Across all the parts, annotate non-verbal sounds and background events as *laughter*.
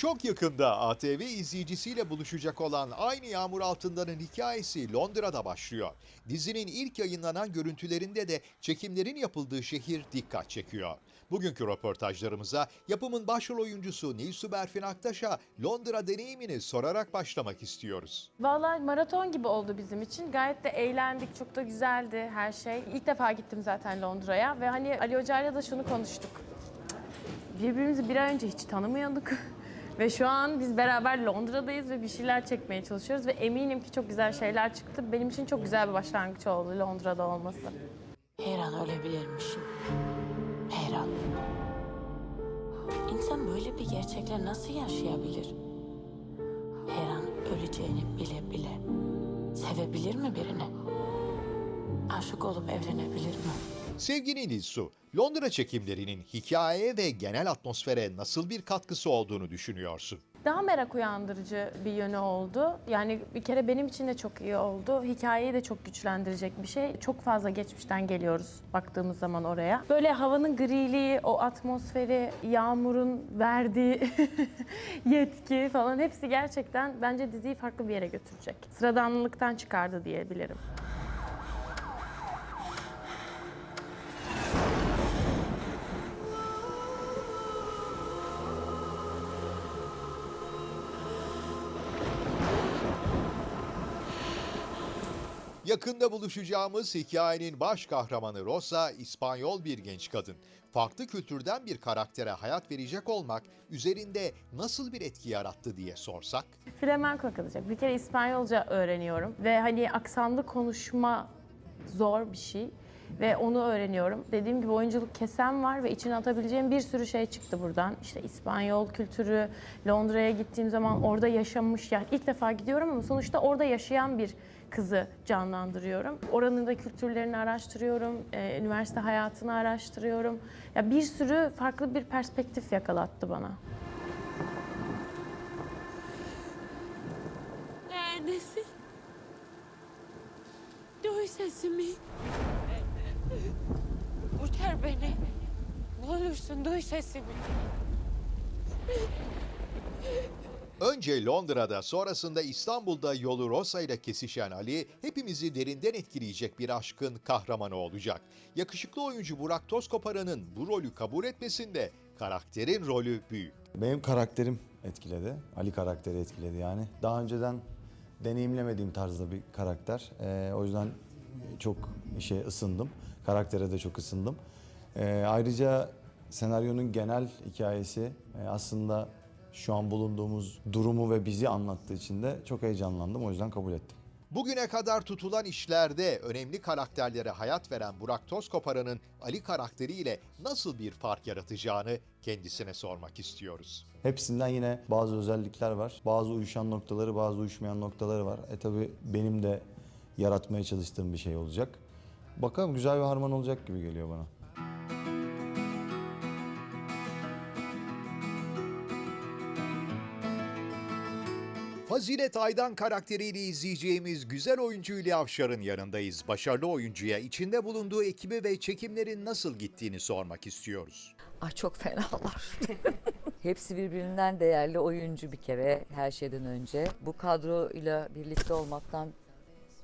Çok yakında ATV izleyicisiyle buluşacak olan Aynı Yağmur Altından'ın hikayesi Londra'da başlıyor. Dizinin ilk yayınlanan görüntülerinde de çekimlerin yapıldığı şehir dikkat çekiyor. Bugünkü röportajlarımıza yapımın başrol oyuncusu Nilsu Berfin Aktaş'a Londra deneyimini sorarak başlamak istiyoruz. Vallahi maraton gibi oldu bizim için. Gayet de eğlendik, çok da güzeldi her şey. İlk defa gittim zaten Londra'ya ve hani Ali Hoca'yla da şunu konuştuk. Birbirimizi bir ay önce hiç tanımıyorduk. *laughs* ve şu an biz beraber Londra'dayız ve bir şeyler çekmeye çalışıyoruz ve eminim ki çok güzel şeyler çıktı. Benim için çok güzel bir başlangıç oldu Londra'da olması. Her an ölebilirmişim. Her an. İnsan böyle bir gerçekle nasıl yaşayabilir? Her an öleceğini bile bile sevebilir mi birini? Aşık olup evlenebilir mi? Sevgili Nilsu, Londra çekimlerinin hikayeye ve genel atmosfere nasıl bir katkısı olduğunu düşünüyorsun? Daha merak uyandırıcı bir yönü oldu. Yani bir kere benim için de çok iyi oldu. Hikayeyi de çok güçlendirecek bir şey. Çok fazla geçmişten geliyoruz baktığımız zaman oraya. Böyle havanın griliği, o atmosferi, yağmurun verdiği *laughs* yetki falan hepsi gerçekten bence diziyi farklı bir yere götürecek. Sıradanlıktan çıkardı diyebilirim. Yakında buluşacağımız hikayenin baş kahramanı Rosa, İspanyol bir genç kadın. Farklı kültürden bir karaktere hayat verecek olmak üzerinde nasıl bir etki yarattı diye sorsak? Flamenco kalacak. Bir kere İspanyolca öğreniyorum ve hani aksanlı konuşma zor bir şey ve onu öğreniyorum. Dediğim gibi oyunculuk kesem var ve içine atabileceğim bir sürü şey çıktı buradan. İşte İspanyol kültürü, Londra'ya gittiğim zaman orada yaşamış yani ilk defa gidiyorum ama sonuçta orada yaşayan bir kızı canlandırıyorum. Oranın da kültürlerini araştırıyorum, e, üniversite hayatını araştırıyorum. Ya bir sürü farklı bir perspektif yakalattı bana. Neredesin? Duy sesimi. Kurtar beni. Ne olursun duy sesimi. Önce Londra'da sonrasında İstanbul'da yolu Rosa ile kesişen Ali hepimizi derinden etkileyecek bir aşkın kahramanı olacak. Yakışıklı oyuncu Burak Tozkoparan'ın bu rolü kabul etmesinde karakterin rolü büyük. Benim karakterim etkiledi. Ali karakteri etkiledi yani. Daha önceden deneyimlemediğim tarzda bir karakter. Ee, o yüzden çok işe ısındım. Karaktere de çok ısındım. Ee, ayrıca senaryonun genel hikayesi e, aslında şu an bulunduğumuz durumu ve bizi anlattığı için de çok heyecanlandım. O yüzden kabul ettim. Bugüne kadar tutulan işlerde önemli karakterlere hayat veren Burak Tozkoparan'ın Ali karakteriyle nasıl bir fark yaratacağını kendisine sormak istiyoruz. Hepsinden yine bazı özellikler var. Bazı uyuşan noktaları, bazı uyuşmayan noktaları var. E tabi benim de yaratmaya çalıştığım bir şey olacak. Bakalım güzel bir harman olacak gibi geliyor bana. Fazilet Aydan karakteriyle izleyeceğimiz güzel oyuncu Hülya Avşar'ın yanındayız. Başarılı oyuncuya içinde bulunduğu ekibi ve çekimlerin nasıl gittiğini sormak istiyoruz. Ay çok fenalar. *laughs* Hepsi birbirinden değerli oyuncu bir kere her şeyden önce. Bu kadroyla birlikte olmaktan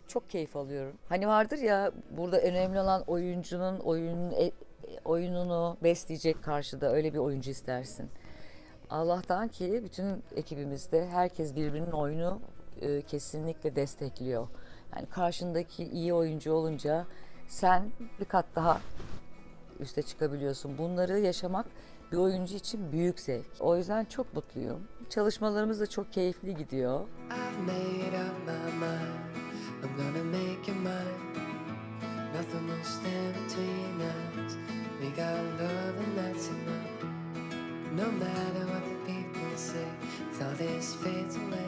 çok keyif alıyorum. Hani vardır ya burada önemli olan oyuncunun oyunun e- oyununu besleyecek karşıda öyle bir oyuncu istersin. Allah'tan ki bütün ekibimizde herkes birbirinin oyunu e, kesinlikle destekliyor. Yani karşındaki iyi oyuncu olunca sen bir kat daha üste çıkabiliyorsun. Bunları yaşamak bir oyuncu için büyük zevk. O yüzden çok mutluyum. Çalışmalarımız da çok keyifli gidiyor. Nothing will stand between us. We got love and that's enough. No matter what the people say, all this fades away.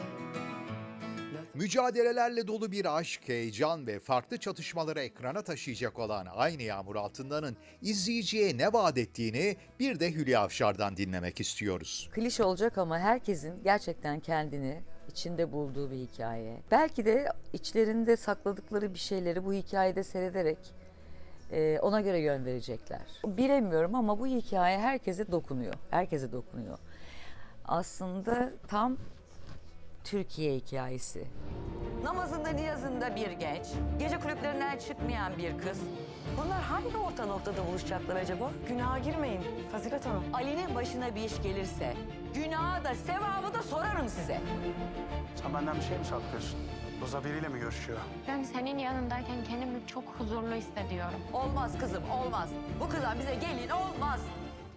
Mücadelelerle dolu bir aşk, heyecan ve farklı çatışmaları ekrana taşıyacak olan Aynı Yağmur Altından'ın izleyiciye ne vaat ettiğini bir de Hülya Avşar'dan dinlemek istiyoruz. Klişe olacak ama herkesin gerçekten kendini içinde bulduğu bir hikaye. Belki de içlerinde sakladıkları bir şeyleri bu hikayede seyrederek e, ona göre yön verecekler. Bilemiyorum ama bu hikaye herkese dokunuyor. Herkese dokunuyor. aslında tam Türkiye hikayesi. Namazında niyazında bir genç, gece kulüplerinden çıkmayan bir kız. Bunlar hangi orta noktada buluşacaklar acaba? Günaha girmeyin Fazilet Hanım. Ali'nin başına bir iş gelirse, günahı da sevabı da sorarım size. Sen benden bir şey mi saklıyorsun? Roza biriyle mi görüşüyor? Ben senin yanındayken kendimi çok huzurlu hissediyorum. Olmaz kızım, olmaz. Bu kıza bize gelin olmaz.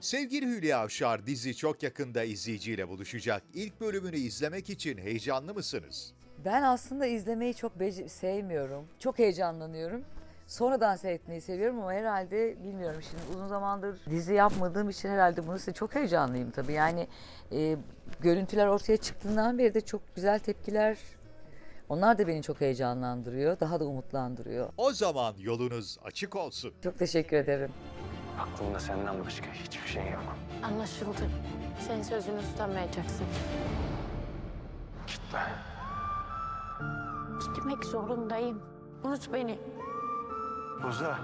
Sevgili Hülya Avşar dizi çok yakında izleyiciyle buluşacak. İlk bölümünü izlemek için heyecanlı mısınız? Ben aslında izlemeyi çok sevmiyorum. Çok heyecanlanıyorum. Sonradan seyretmeyi seviyorum ama herhalde bilmiyorum şimdi uzun zamandır dizi yapmadığım için herhalde bunu size çok heyecanlıyım tabii. Yani e, görüntüler ortaya çıktığından beri de çok güzel tepkiler onlar da beni çok heyecanlandırıyor. Daha da umutlandırıyor. O zaman yolunuz açık olsun. Çok teşekkür ederim. Aklımda senden başka hiçbir şey yok. Anlaşıldı. Sen sözünü tutamayacaksın. Gitme. Gitmek zorundayım. Unut beni. Roza,